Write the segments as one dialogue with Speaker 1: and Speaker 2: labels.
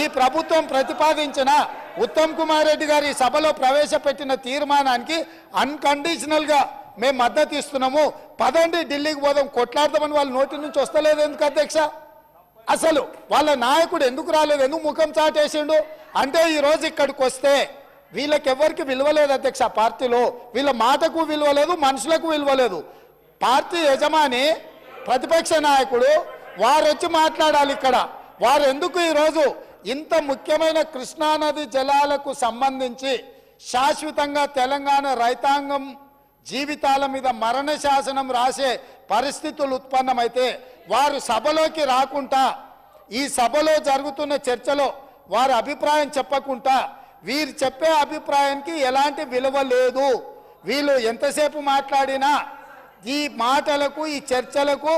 Speaker 1: ఈ ప్రభుత్వం ప్రతిపాదించిన ఉత్తమ్ కుమార్ రెడ్డి గారి సభలో ప్రవేశపెట్టిన తీర్మానానికి అన్కండిషనల్గా మేము మద్దతు ఇస్తున్నాము. పదండి ఢిల్లీకి పోదాం కొట్లాడదామని వాళ్ళ నోటి నుంచి వస్తలేదు ఎందుకు అధ్యక్ష? అసలు వాళ్ళ నాయకుడు ఎందుకు రాలేదు? ఎందుకు ముఖం చాటేసిండు? అంటే ఈరోజు ఇక్కడికి వస్తే వీళ్ళకి ఎవరికి విలువలేదు అధ్యక్ష పార్టీలో. వీళ్ళ మాటకు విలువలేదు మనుషులకు విలువలేదు. పార్టీ యజమాని ప్రతిపక్ష నాయకుడు వారు వచ్చి మాట్లాడాలి ఇక్కడ. వారు ఎందుకు ఈరోజు ఇంత ముఖ్యమైన కృష్ణానది జలాలకు సంబంధించి శాశ్వతంగా తెలంగాణ రైతాంగం జీవితాల మీద మరణ శాసనం రాసే పరిస్థితులు ఉత్పన్నమైతే వారు సభలోకి రాకుండా ఈ సభలో జరుగుతున్న చర్చలో వారి అభిప్రాయం చెప్పకుండా వీరు చెప్పే అభిప్రాయానికి ఎలాంటి విలువ లేదు. వీళ్ళు ఎంతసేపు మాట్లాడినా ఈ మాటలకు ఈ చర్చలకు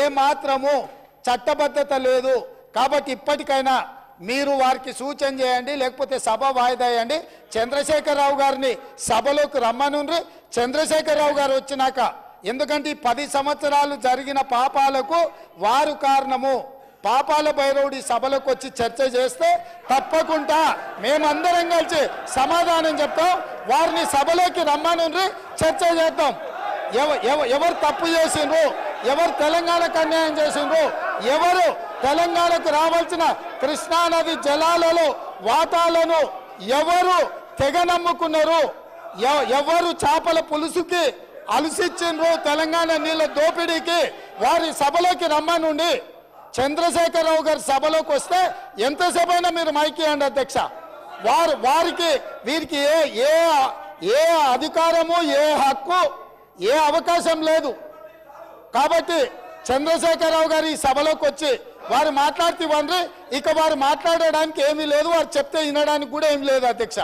Speaker 1: ఏ మాత్రము చట్టబద్ధత లేదు. కాబట్టి ఇప్పటికైనా మీరు వారికి సూచన చేయండి లేకపోతే సభ వాయిదా వేయండి. చంద్రశేఖరరావు గారిని సభలోకి రమ్మనుండ్రి. చంద్రశేఖరరావు గారు వచ్చినాక ఎందుకంటే ఈ పది సంవత్సరాలు జరిగిన పాపాలకు వారు కారణము. పాపాల భైరవుడి సభలకు వచ్చి చర్చ చేస్తే తప్పకుండా మేమందరం కలిసి సమాధానం చెప్తాం. వారిని సభలోకి రమ్మనుండ్రి చర్చ చేద్దాం. ఎవరు తప్పు చేసిండ్రు? ఎవరు తెలంగాణకు అన్యాయం చేసిండ్రు? ఎవరు తెలంగాణకు రావాల్సిన కృష్ణానది జలాలలో వాటాలను ఎవరు తెగ నమ్ముకున్నారు ఎవరు చేపల పులుసుకి అలసిచ్చిండ్రు తెలంగాణ నీళ్ళ దోపిడీకి? వారి సభలోకి రమ్మనుండి. చంద్రశేఖరరావు గారి సభలోకి వస్తే ఎంతసేపు అయినా మీరు మైకి అండి అధ్యక్ష. వారు వారికి వీరికి ఏ ఏ ఏ అధికారము ఏ హక్కు ఏ అవకాశం లేదు. కాబట్టి చంద్రశేఖరరావు గారు ఈ సభలోకి వచ్చి వారు మాట్లాడుతూ ఇవ్వండి. ఇక వారు మాట్లాడడానికి ఏమీ లేదు. వారు చెప్తే వినడానికి కూడా ఏం లేదు అధ్యక్ష.